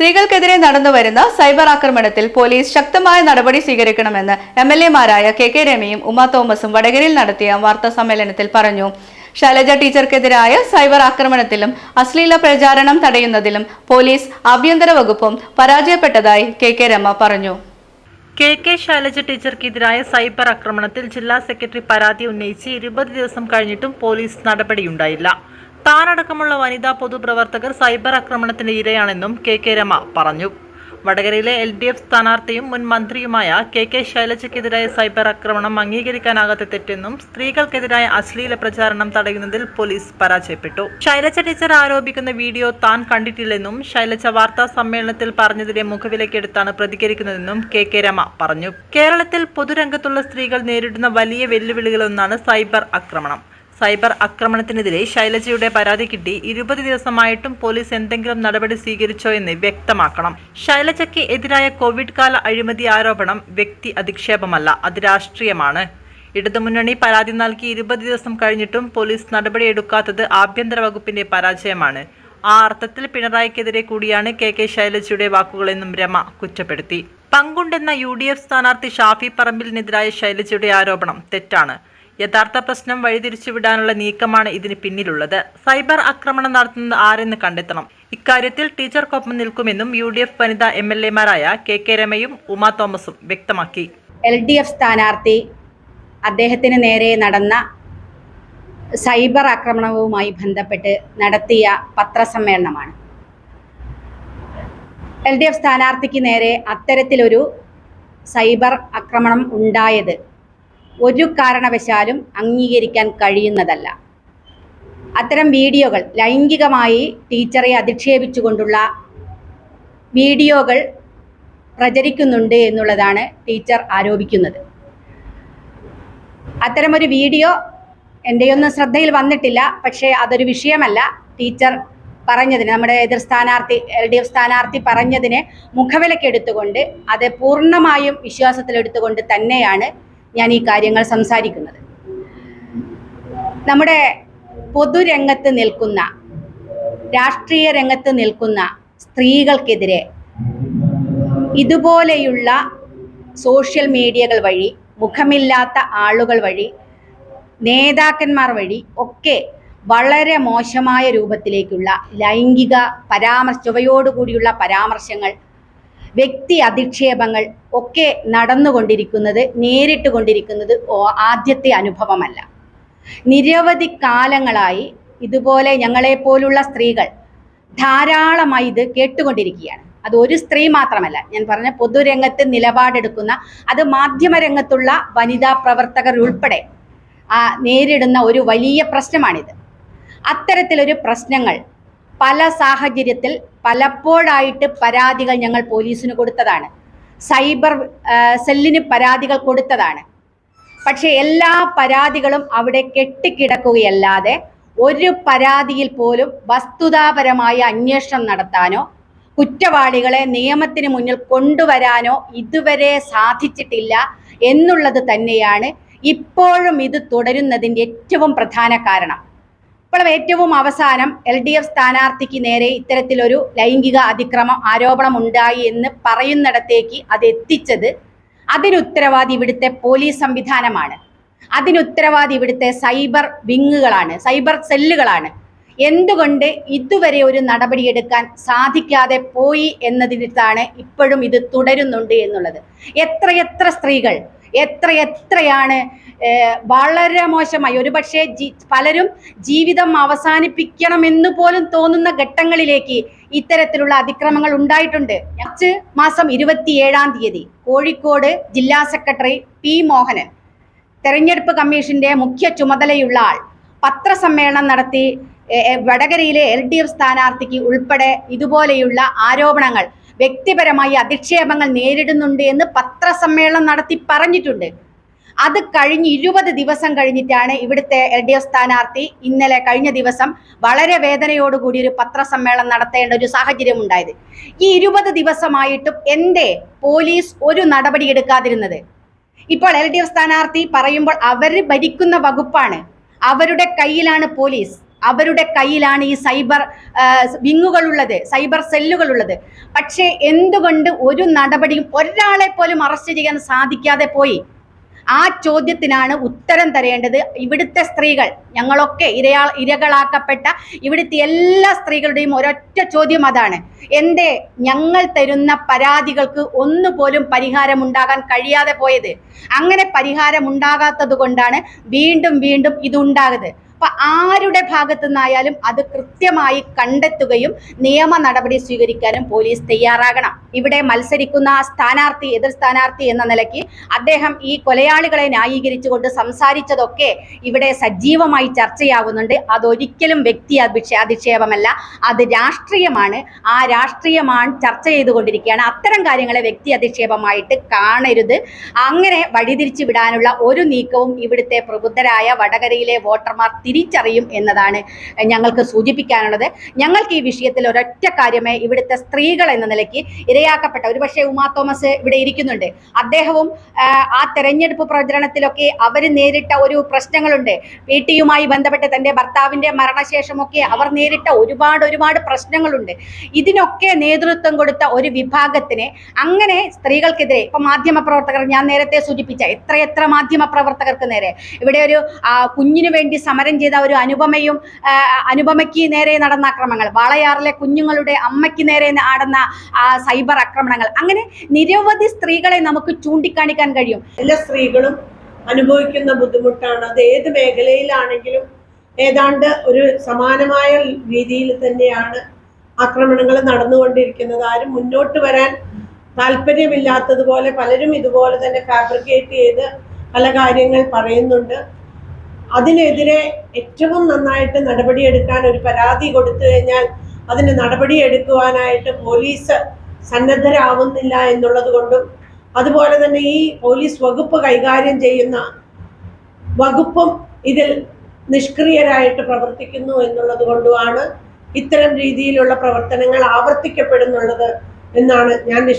സ്ത്രീകൾക്കെതിരെ നടന്നുവരുന്ന സൈബർ ആക്രമണത്തിൽ പോലീസ് ശക്തമായ നടപടി സ്വീകരിക്കണമെന്ന് എം എൽ എമാരായ കെ കെ രമയും ഉമാ തോമസും വടകരയിൽ നടത്തിയ വാർത്താ സമ്മേളനത്തിൽ പറഞ്ഞു. ശൈലജ ടീച്ചർക്കെതിരായ സൈബർ ആക്രമണത്തിലും അശ്ലീല പ്രചാരണം തടയുന്നതിലും പോലീസ് ആഭ്യന്തര വകുപ്പും പരാജയപ്പെട്ടതായി കെ കെ രമ പറഞ്ഞു. കെ കെ ശൈലജ ടീച്ചർക്കെതിരായ സൈബർ ആക്രമണത്തിൽ ജില്ലാ സെക്രട്ടറി പരാതി ഉന്നയിച്ച് ഇരുപത് ദിവസം കഴിഞ്ഞിട്ടും പോലീസ് നടപടിയുണ്ടായില്ല. താനടക്കമുള്ള വനിതാ പൊതുപ്രവർത്തകർ സൈബർ ആക്രമണത്തിന് ഇരയാണെന്നും കെ കെ രമ പറഞ്ഞു. വടകരയിലെ എൽ ഡി എഫ് സ്ഥാനാർത്ഥിയും മുൻ മന്ത്രിയുമായ കെ കെ ശൈലജയ്ക്കെതിരായ സൈബർ ആക്രമണം അംഗീകരിക്കാനാകാത്ത തെറ്റെന്നും സ്ത്രീകൾക്കെതിരായ അശ്ലീല പ്രചാരണം തടയുന്നതിൽ പോലീസ് പരാജയപ്പെട്ടു. ശൈലജ ടീച്ചർ ആരോപിക്കുന്ന വീഡിയോ താൻ കണ്ടിട്ടില്ലെന്നും ശൈലജ വാർത്താ സമ്മേളനത്തിൽ പറഞ്ഞതിനെ മുഖവിലക്കെടുത്താണ് പ്രതികരിക്കുന്നതെന്നും കെ കെ രമ പറഞ്ഞു. കേരളത്തിൽ പൊതുരംഗത്തുള്ള സ്ത്രീകൾ നേരിടുന്ന വലിയ വെല്ലുവിളികളൊന്നാണ് സൈബർ ആക്രമണം. സൈബർ ആക്രമണത്തിനെതിരെ ശൈലജയുടെ പരാതി കിട്ടി. ഇരുപത് ദിവസമായിട്ടും പോലീസ് എന്തെങ്കിലും നടപടി സ്വീകരിച്ചോ എന്ന് വ്യക്തമാക്കണം. ശൈലജയ്ക്ക് എതിരായ കോവിഡ് കാല അഴിമതി ആരോപണം വ്യക്തി അധിക്ഷേപമല്ല അത് രാഷ്ട്രീയമാണ്. ഇടതുമുന്നണി പരാതി നൽകി ഇരുപത് ദിവസം കഴിഞ്ഞിട്ടും പോലീസ് നടപടിയെടുക്കാത്തത് ആഭ്യന്തര വകുപ്പിന്റെ പരാജയമാണ്. ആ അർത്ഥത്തിൽ പിണറായിക്കെതിരെ കൂടിയാണ് കെ കെ ശൈലജയുടെ വാക്കുകളെന്നും രമ കുറ്റപ്പെടുത്തി. പങ്കുണ്ടെന്ന യു ഡി എഫ് സ്ഥാനാർത്ഥി ഷാഫി പറമ്പിലിനെതിരായ ശൈലജയുടെ ആരോപണം തെറ്റാണ്. യഥാർത്ഥ പ്രശ്നം വഴിതിരിച്ചുവിടാനുള്ള നീക്കമാണ് ഇതിന് പിന്നിലുള്ളത്. സൈബർ ആക്രമണം നടത്തുന്നത് ആരെന്ന് കണ്ടെത്തണം. ഇക്കാര്യത്തിൽ ടീച്ചർക്കൊപ്പം നിൽക്കുമെന്നും യു ഡി എഫ് വനിതാ എം എൽ എമാരായ കെ കെ രമയും ഉമാ തോമസും വ്യക്തമാക്കി. എൽ ഡി എഫ് സ്ഥാനാർത്ഥി അദ്ദേഹത്തിന് നേരെ നടന്ന സൈബർ ആക്രമണവുമായി ബന്ധപ്പെട്ട് നടത്തിയ പത്രസമ്മേളനമാണ്. എൽ ഡി എഫ് സ്ഥാനാർത്ഥിക്ക് നേരെ അത്തരത്തിലൊരു സൈബർ ആക്രമണം ഉണ്ടായത് ഒരു കാരണവശാലും അംഗീകരിക്കാൻ കഴിയുന്നതല്ല. അത്തരം വീഡിയോകൾ ലൈംഗികമായി ടീച്ചറെ അധിക്ഷേപിച്ചുകൊണ്ടുള്ള വീഡിയോകൾ പ്രചരിക്കുന്നുണ്ട് എന്നുള്ളതാണ് ടീച്ചർ ആരോപിക്കുന്നത്. അത്തരമൊരു വീഡിയോ എന്റെയൊന്നും ശ്രദ്ധയിൽ വന്നിട്ടില്ല. പക്ഷേ അതൊരു വിഷയമല്ല. ടീച്ചർ പറഞ്ഞതിന് നമ്മുടെ എതിർ സ്ഥാനാർത്ഥി എൽ ഡി എഫ് സ്ഥാനാർത്ഥി പറഞ്ഞതിനെ മുഖവിലക്കെടുത്തുകൊണ്ട് അത് പൂർണമായും വിശ്വാസത്തിലെടുത്തുകൊണ്ട് തന്നെയാണ് ഞാൻ ഈ കാര്യങ്ങൾ സംസാരിക്കുന്നത്. നമ്മുടെ പൊതുരംഗത്ത് നിൽക്കുന്ന രാഷ്ട്രീയ രംഗത്ത് നിൽക്കുന്ന സ്ത്രീകൾക്കെതിരെ ഇതുപോലെയുള്ള സോഷ്യൽ മീഡിയകൾ വഴി മുഖമില്ലാത്ത ആളുകൾ വഴി നേതാക്കന്മാർ വഴി ഒക്കെ വളരെ മോശമായ രൂപത്തിലേക്കുള്ള ലൈംഗിക പരാമർശ ചുവയോടുകൂടിയുള്ള പരാമർശങ്ങൾ വ്യക്തി അധിക്ഷേപങ്ങൾ ഒക്കെ നടന്നുകൊണ്ടിരിക്കുന്നത് നേരിട്ട് കൊണ്ടിരിക്കുന്നത് ആദ്യത്തെ അനുഭവമല്ല. നിരവധി കാലങ്ങളായി ഇതുപോലെ ഞങ്ങളെപ്പോലുള്ള സ്ത്രീകൾ ധാരാളമായി ഇത് കേട്ടുകൊണ്ടിരിക്കുകയാണ്. അത് ഒരു സ്ത്രീ മാത്രമല്ല ഞാൻ പറഞ്ഞ പൊതുരംഗത്ത് നിലപാടെടുക്കുന്ന അത് മാധ്യമരംഗത്തുള്ള വനിതാ പ്രവർത്തകർ ഉൾപ്പെടെ നേരിടുന്ന ഒരു വലിയ പ്രശ്നമാണിത്. അത്തരത്തിലൊരു പ്രശ്നങ്ങൾ പല സാഹചര്യത്തിൽ പലപ്പോഴായിട്ട് പരാതികൾ ഞങ്ങൾ പോലീസിന് കൊടുത്തതാണ്. സൈബർ സെല്ലിന് പരാതികൾ കൊടുത്തതാണ്. പക്ഷേ എല്ലാ പരാതികളും അവിടെ കെട്ടിക്കിടക്കുകയല്ലാതെ ഒരു പരാതിയിൽ പോലും വസ്തുതാപരമായ അന്വേഷണം നടത്താനോ കുറ്റവാളികളെ നിയമത്തിന് മുന്നിൽ കൊണ്ടുവരാനോ ഇതുവരെ സാധിച്ചിട്ടില്ല എന്നുള്ളത് തന്നെയാണ് ഇപ്പോഴും ഇത് തുടരുന്നതിന്റെ ഏറ്റവും പ്രധാന കാരണം. ഇപ്പോൾ ഏറ്റവും അവസാനം എൽ ഡി എഫ് സ്ഥാനാർത്ഥിക്ക് നേരെ ഇത്തരത്തിലൊരു ലൈംഗിക അതിക്രമം ആരോപണം ഉണ്ടായി എന്ന് പറയുന്നിടത്തേക്ക് അത് എത്തിച്ചത് അതിനുത്തരവാദി ഇവിടുത്തെ പോലീസ് സംവിധാനമാണ്. അതിനുത്തരവാദി ഇവിടുത്തെ സൈബർ വിങ്ങുകളാണ് സൈബർ സെല്ലുകളാണ്. എന്തുകൊണ്ട് ഇതുവരെ ഒരു നടപടിയെടുക്കാൻ സാധിക്കാതെ പോയി എന്നതിനാണ് ഇപ്പോഴും ഇത് തുടരുന്നുണ്ട് എന്നുള്ളത്. എത്രയെത്ര സ്ത്രീകൾ എത്രയെത്രയാണ് എത്രയാണ് വളരെ മോശമായി. ഒരുപക്ഷെ ജി പലരും ജീവിതം അവസാനിപ്പിക്കണമെന്ന് പോലും തോന്നുന്ന ഘട്ടങ്ങളിലേക്ക് ഇത്തരത്തിലുള്ള അതിക്രമങ്ങൾ ഉണ്ടായിട്ടുണ്ട്. മാർച്ച് മാസം ഇരുപത്തിയേഴാം തീയതി കോഴിക്കോട് ജില്ലാ സെക്രട്ടറി പി മോഹനൻ തെരഞ്ഞെടുപ്പ് കമ്മീഷന്റെ മുഖ്യ ചുമതലയുള്ള ആൾ പത്രസമ്മേളനം നടത്തി വടകരയിലെ എൽ ഡി എഫ് സ്ഥാനാർത്ഥിക്ക് ഉൾപ്പെടെ ഇതുപോലെയുള്ള ആരോപണങ്ങൾ വ്യക്തിപരമായി അധിക്ഷേപങ്ങൾ നേരിടുന്നുണ്ട് എന്ന് പത്രസമ്മേളനം നടത്തി പറഞ്ഞിട്ടുണ്ട്. അത് കഴിഞ്ഞ് ഇരുപത് ദിവസം കഴിഞ്ഞിട്ടാണ് ഇവിടുത്തെ എൽ ഡി എഫ് സ്ഥാനാർത്ഥി ഇന്നലെ കഴിഞ്ഞ ദിവസം വളരെ വേദനയോടുകൂടി ഒരു പത്രസമ്മേളനം നടത്തേണ്ട ഒരു സാഹചര്യം ഉണ്ടായത്. ഈ ഇരുപത് ദിവസമായിട്ടും എന്തേ പോലീസ് ഒരു നടപടി എടുക്കാതിരുന്നത്. ഇപ്പോൾ എൽ ഡി എഫ് സ്ഥാനാർത്ഥി പറയുമ്പോൾ അവർ ഭരിക്കുന്ന വകുപ്പാണ്. അവരുടെ കയ്യിലാണ് പോലീസ്. അവരുടെ കയ്യിലാണ് ഈ സൈബർ വിങ്ങുകളുള്ളത് സൈബർ സെല്ലുകളുള്ളത്. പക്ഷേ എന്തുകൊണ്ട് ഒരു നടപടിയും ഒരാളെ പോലും അറസ്റ്റ് ചെയ്യാൻ സാധിക്കാതെ പോയി? ആ ചോദ്യത്തിനാണ് ഉത്തരം തരേണ്ടത് ഇവിടുത്തെ സ്ത്രീകൾ. ഞങ്ങളൊക്കെ ഇരയാ ഇരകളാക്കപ്പെട്ട ഇവിടുത്തെ എല്ലാ സ്ത്രീകളുടെയും ഒരൊറ്റ ചോദ്യം അതാണ്. എന്തേ ഞങ്ങൾ തരുന്ന പരാതികൾക്ക് ഒന്നുപോലും പരിഹാരമുണ്ടാകാൻ കഴിയാതെ പോയത്? അങ്ങനെ പരിഹാരമുണ്ടാകാത്തത് കൊണ്ടാണ് വീണ്ടും വീണ്ടും ഇതുണ്ടാകുന്നത് അപ്പൊ ആരുടെ ഭാഗത്തു നിന്നായാലും അത് കൃത്യമായി കണ്ടെത്തുകയും നിയമ നടപടി സ്വീകരിക്കാനും പോലീസ് തയ്യാറാകണം. ഇവിടെ മത്സരിക്കുന്ന സ്ഥാനാർത്ഥി എതിർ സ്ഥാനാർത്ഥി എന്ന നിലയ്ക്ക് അദ്ദേഹം ഈ കൊലയാളികളെ ന്യായീകരിച്ചുകൊണ്ട് സംസാരിച്ചതൊക്കെ ഇവിടെ സജീവമായി ചർച്ചയാകുന്നുണ്ട് അതൊരിക്കലും വ്യക്തി അധിക്ഷേപമല്ല അത് രാഷ്ട്രീയമാണ്. ആ രാഷ്ട്രീയമാണ് ചർച്ച ചെയ്തുകൊണ്ടിരിക്കുകയാണ്. അത്തരം കാര്യങ്ങളെ വ്യക്തി അധിക്ഷേപമായിട്ട് കാണരുത്. അങ്ങനെ വഴിതിരിച്ചു വിടാനുള്ള ഒരു നീക്കവും ഇവിടുത്തെ പ്രബുദ്ധരായ വടകരയിലെ വോട്ടർമാർ തിരിച്ചറിയും എന്നതാണ് ഞങ്ങൾക്ക് സൂചിപ്പിക്കാനുള്ളത്. ഞങ്ങൾക്ക് ഈ വിഷയത്തിൽ ഒരൊറ്റ കാര്യമേ ഇവിടുത്തെ സ്ത്രീകൾ എന്ന നിലയ്ക്ക് ഇരയാക്കപ്പെട്ട ഒരുപക്ഷെ ഉമാ തോമസ് ഇവിടെ ഇരിക്കുന്നുണ്ട്. അദ്ദേഹവും ആ, തെരഞ്ഞെടുപ്പ് പ്രചരണത്തിലൊക്കെ അവർ നേരിട്ട ഒരു പ്രശ്നങ്ങളുണ്ട്. പി. ടിയുമായി ബന്ധപ്പെട്ട് തന്റെ ഭർത്താവിന്റെ മരണശേഷമൊക്കെ അവർ നേരിട്ട ഒരുപാട് ഒരുപാട് പ്രശ്നങ്ങളുണ്ട്. ഇതിനൊക്കെ നേതൃത്വം കൊടുത്ത ഒരു വിഭാഗത്തിന് അങ്ങനെ സ്ത്രീകൾക്കെതിരെ ഇപ്പൊ മാധ്യമ പ്രവർത്തകർ ഞാൻ നേരത്തെ സൂചിപ്പിച്ച എത്രയെത്ര മാധ്യമ പ്രവർത്തകർക്ക് നേരെ ഇവിടെ ഒരു കുഞ്ഞിനു വേണ്ടി സമരം ചെയ്ത ഒരു അനുപമയും അനുപമയ്ക്ക് നേരെ നടന്ന ആക്രമണങ്ങൾ വാളയാറിലെ കുഞ്ഞുങ്ങളുടെ അമ്മയ്ക്ക് നേരെ നടന്ന ആ, ആക്രമണങ്ങൾ. അങ്ങനെ നിരവധി സ്ത്രീകളെ നമുക്ക് ചൂണ്ടിക്കാണിക്കാൻ കഴിയും. എല്ലാ സ്ത്രീകളും അനുഭവിക്കുന്ന ബുദ്ധിമുട്ടാണ്. അത് ഏത് മേഖലയിലാണെങ്കിലും ഏതാണ്ട് ഒരു സമാനമായ രീതിയിൽ തന്നെയാണ് ആക്രമണങ്ങൾ നടന്നുകൊണ്ടിരിക്കുന്നത്. ആരും മുന്നോട്ട് വരാൻ താല്പര്യമില്ലാത്തതുപോലെ പലരും ഇതുപോലെ തന്നെ ഫാബ്രിക്കേറ്റ് ചെയ്ത് പല കാര്യങ്ങൾ പറയുന്നുണ്ട്. അതിനെതിരെ ഏറ്റവും നന്നായിട്ട് നടപടിയെടുക്കാൻ ഒരു പരാതി കൊടുത്തു കഴിഞ്ഞാൽ അതിന് നടപടിയെടുക്കുവാനായിട്ട് പോലീസ് സന്നദ്ധരാവുന്നില്ല എന്നുള്ളത് കൊണ്ടും അതുപോലെ തന്നെ ഈ പോലീസ് വകുപ്പ് കൈകാര്യം ചെയ്യുന്ന വകുപ്പും ഇതിൽ നിഷ്ക്രിയരായിട്ട് പ്രവർത്തിക്കുന്നു എന്നുള്ളത് കൊണ്ടുമാണ് ഇത്തരം രീതിയിലുള്ള പ്രവർത്തനങ്ങൾ ആവർത്തിക്കപ്പെടുന്നുള്ളത് എന്നാണ് ഞാൻ വിശ്വസിക്കുന്നത്.